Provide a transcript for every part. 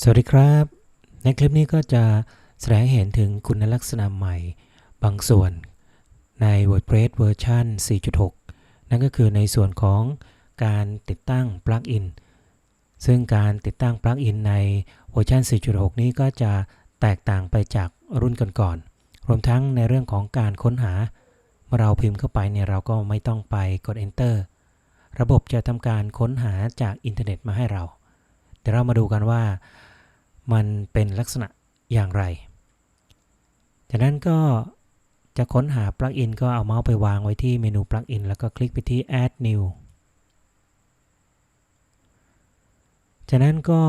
สวัสดีครับ ในคลิปนี้ก็จะแสดงเห็นถึงคุณลักษณะใหม่บางส่วนใน WordPress เวอร์ชัน4.6 นั่นก็คือในส่วนของการติดตั้งปลั๊กอินซึ่งการติดตั้งปลั๊กอินในเวอร์ชัน4.6 นี้ก็จะแตกต่างไปจากรุ่นก่อนๆ รวมทั้งในเรื่องของการค้นหา เมื่อเราพิมพ์เข้าไปเนี่ยเราก็ไม่ต้องไปกด Enter ระบบจะทำการค้นหาจากอินเทอร์เน็ตมาให้เรา เดี๋ยวเรามาดูกันว่ามันเป็นลักษณะอย่างไร จากนั้นก็จะค้นหาปลั๊กอินก็เอาเมาส์ไปวางไว้ที่เมนูปลั๊กอินแล้วก็คลิกไปที่ add new จากนั้นก็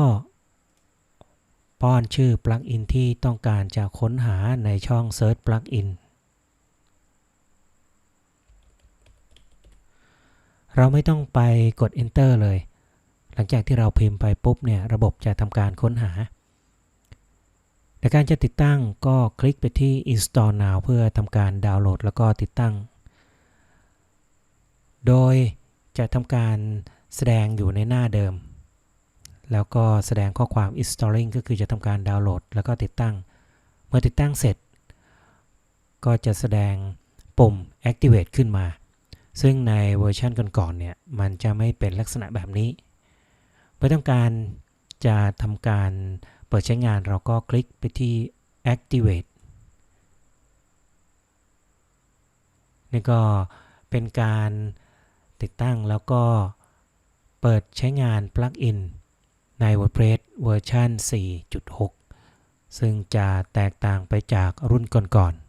ป้อนชื่อปลั๊กอินที่ต้องการจะค้นหาในช่อง search plugin เราไม่ต้องไปกด enter เลย หลังจากที่เราพิมพ์ไปปุ๊บเนี่ยระบบจะทำการค้นหา ในการจะติดตั้งก็คลิกไปที่ install now เพื่อทำการดาวน์โหลดแล้วก็ติดตั้ง โดยจะทำการแสดงอยู่ในหน้าเดิม แล้วก็แสดงข้อความ installing ก็คือจะทำการดาวน์โหลด แล้วก็ติดตั้ง เมื่อติดตั้งเสร็จ ก็จะแสดงปุ่ม activate ขึ้นมา ซึ่งในเวอร์ชันก่อนๆเนี่ย มันจะไม่เป็นลักษณะแบบนี้ เมื่อต้องการจะทำการเปิดใช้งานเราก็คลิกไปที่ activate นี่ก็เป็นการติดตั้งแล้วก็เปิดใช้งานปลั๊กอินใน WordPress เวอร์ชัน4.6 ซึ่งจะแตกต่างไปจากรุ่นก่อนๆ